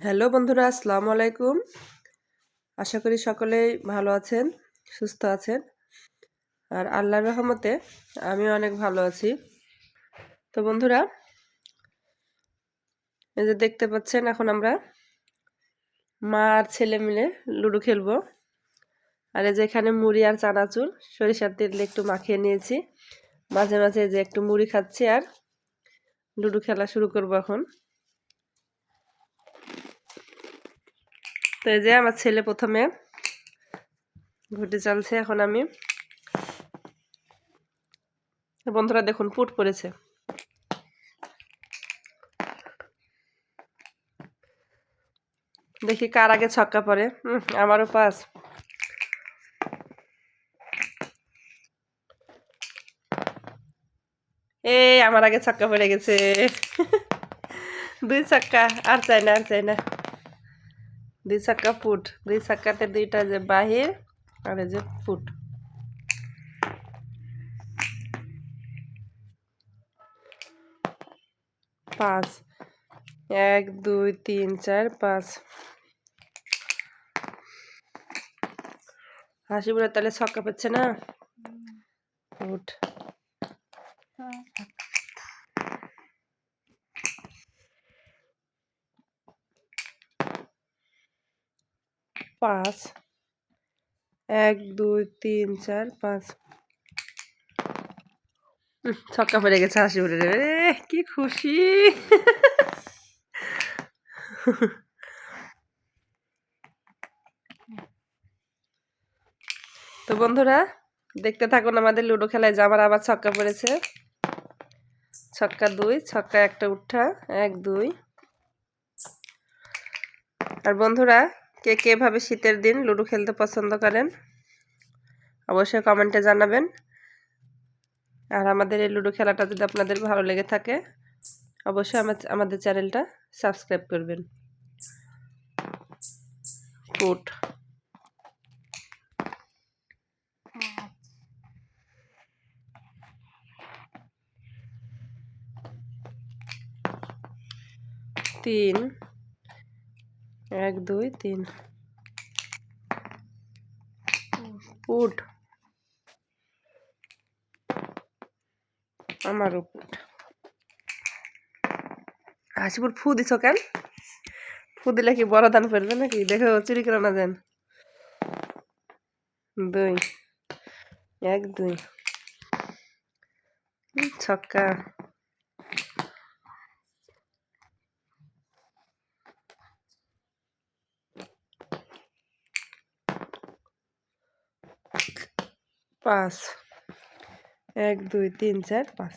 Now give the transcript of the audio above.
Hello বন্ধুরা, আসসালামু আলাইকুম। আশা করি সকলেই ভালো আছেন, সুস্থ আছেন। আর আল্লাহর রহমতে আমি অনেক ভালো আছি। তো বন্ধুরা, এই যে দেখতে পাচ্ছেন, এখন আমরা মা আর ছেলে মিলে লুডো খেলব। আর এই যে এখানে মুড়ি আর চানাচুর, সরিষার তেল একটু মাখিয়ে নিয়েছি। মাঝে মাঝে যে একটু মুড়ি খাচ্ছি আর লুডো খেলা শুরু করব এখন। তো এই যে আমার ছেলে প্রথমে ঘুটে চালছে এখন আমি। বন্ধুরা দেখুন, পুট পড়েছে। দেখি কার আগে ছক্কা পড়ে। আমারও পাস। এই, আমার আগে ছক্কা পড়ে গেছে। দুই ছক্কা, আর চাই না, আর চাই না। দুই চাক্কা ফুট দুই চাক্কাতে দুইটা যে বাহির আর যে ফুট। পাঁচ এক দুই তিন চার পাঁচ। হাসি বলে তাহলে ছক্কা পাচ্ছে না? ফুট। পাঁচ, এক, দুই, তিন, চার, পাঁচ। ছক্কা পড়ে গেছে, হাসি পড়ে রে কি খুশি। তো বন্ধুরা, দেখতে থাকুন আমাদের লুডো খেলায় যে আমার আবার ছক্কা পড়েছে। ছক্কা দুই, ছক্কা একটা উঠা, এক, দুই। আর বন্ধুরা কে কে ভাবে শীতের দিন লুডো খেলতে পছন্দ করেন? অবশ্যই কমেন্টে জানাবেন। আর আমাদের এই লুডো খেলাটা যদি আপনাদের ভালো লেগে থাকে, অবশ্যই আমাদের চ্যানেলটা সাবস্ক্রাইব করবেন। কোট তিন। এক, দুই, তিন। উঠ। আমার উঠ। হাসিপুর ফু দিছ কেন? ফু দিলে কি বড় দান পড়বে নাকি? দেখো চুরি করে না যান দুই। এক, দুই। ছক্কা। পাঁচ। এক দুই তিন চার পাঁচ।